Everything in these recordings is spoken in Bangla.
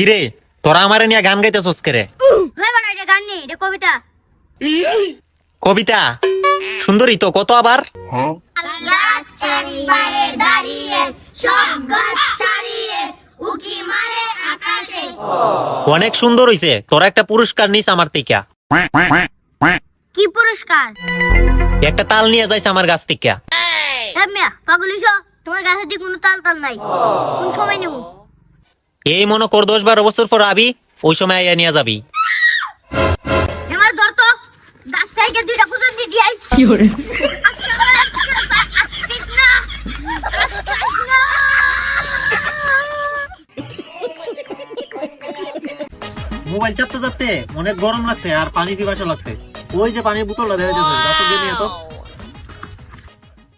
কিরে তোরা আমারে নিয়ে গান গাইতেছস কেরে? হয় গান নেই এটা কবিতা। কবিতা? সুন্দরী তো কত আবার? অনেক সুন্দর হইছে তোরা একটা পুরস্কার নিস আমার থেকে। কি পুরস্কার? একটা তাল নিয়ে যাইছে আমার গাছ থেকে। পাগল তোমার গাছে কোনো তাল তাল নাই। কোন সময় নেব? এই মনে কর দশ বারো বছর পর আবি ওই সময় আইয়া নিয়ে যাবি। মোবাইল চাপতে চাপতে অনেক গরম লাগছে আর পানি পিপাসা লাগছে। ওই যে পানির বোতলটা দেখা যাচ্ছে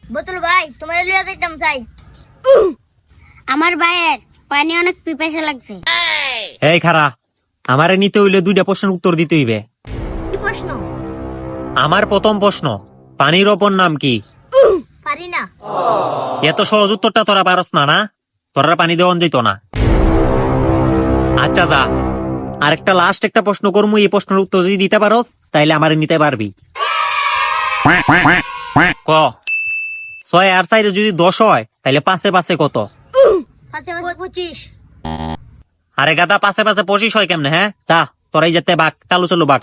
বোতল ভাই তোমার লিয়া যাইতাম চাই। আমার ভাইয়ের পানি অনেক পিপাসা লাগছে। এই খারা আমারে নিতে হইলে দুইটা প্রশ্নের উত্তর দিতে হইবে। প্রশ্ন? আমার প্রথম প্রশ্ন পানির অপর নাম কি? পারি না। এত সহজ উত্তরটা তোরা পারস না না? তোরা পানি দেওয়ান যেত না। আচ্ছা যা আরেকটা লাস্ট একটা প্রশ্ন করব এই প্রশ্নের উত্তর যদি দিতে পারস তাইলে আমারে নিতে পারবি। ক ছয় আর সাইডে যদি দশ হয় তাহলে পাশে পাশে কত? আরে গাদা পাশে পাশে পঁচিশ হয় কেমনে হ্যাঁ? যা তোরাই যেতে বাঘ চালু চালু বাঘ।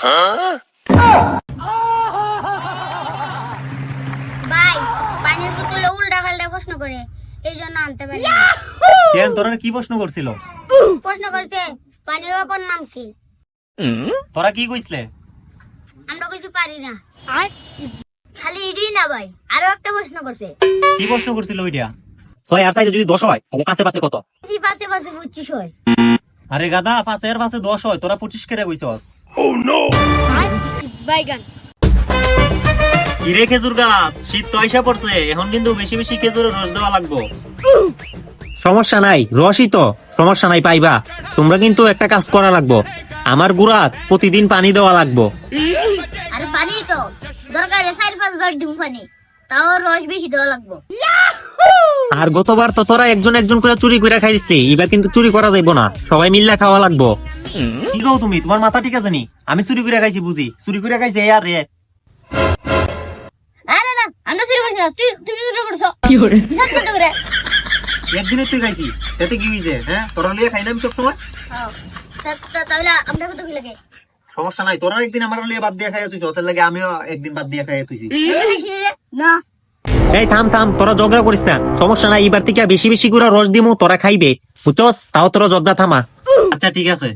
ভাই পানির বোতলে উল্টা পাল্টা প্রশ্ন করে এই জন্য আনতে পারি কেন তোরা কি প্রশ্ন করছিল? প্রশ্ন করছে পানির অপর নাম কি? তোরা কি কইসলে আমরা কিছু পারি না। খালি ইডি না ভাই আরও একটা প্রশ্ন করছে। কি প্রশ্ন করছিল ওইটা? ছয় আর সাইডে যদি দশ হয় তাহলে পাশে পাশে কত? পাশে পাশে পাশে পঁচিশ হয়। আরে গাদা পাশে আর পাশে দশ হয় তোরা পঁচিশ কেটে কইছস? বাইগান। কিরে খেজুর গাছ শীত তো আইসা পড়ছে এখন কিন্তু বেশি বেশি খেজুরের রস দেওয়া লাগবো। সমস্যা নাই রসই তো সমস্যা নাই পাইবা। তোমরা কিন্তু একটা কাজ করা লাগবো আমার গুড়াত প্রতিদিন পানি দেওয়া লাগবো। আর পানি তো দরকার চার ডিম পানি তাও রস বেশি দেওয়া লাগবো। আর গতবার তো তোরা একজন একজন করে চুরি করে খাইছি এবার কিন্তু চুরি করা যাইবো না। সবাই মিল্লা খাওয়া লাগবো। কি কও তুমি? তোমার মাথা ঠিক আছে নি? আমি চুরি করে খাইছি বুঝি? চুরি করে খাইছি আর রে আরে না আমরা শুরু করছি না। তুই তুমি শুরু করছ। কি করে করে একদিনে তুই খাইছি। তাতে কি হয়েছে হ্যাঁ? তোরা লিয়ে খাই না আমি তাহলে আমরা কত কি লাগে? সমস্যা নাই তোরা একদিন আমার লিয়ে বাদ দিয়ে খাইয়া তুই লাগে আমিও একদিন বাদ দিয়ে খাইয়া তুইছি না। এই থাম থাম তোরা ঝগড়া করিস না। সমস্যা নাই এবার থেকে বেশি বেশি করে রস দিমু তোরা খাইবে। বুঝছস? তাও তোরা ঝগড়া থামা। আচ্ছা ঠিক আছে।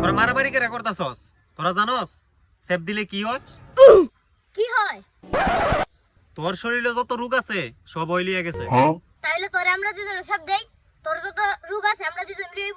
তোরা মারামারি করে করতাছস? তোরা জানস? সেপ দিলে কি হয়? কি হয়? তোর শরীরে যত রোগ আছে সব ওইলিয়ে গেছে। তাহলে তোরে আমরা দুজন সব দেই। তোর যত রোগ আছে আমরা দুজন লিয়ে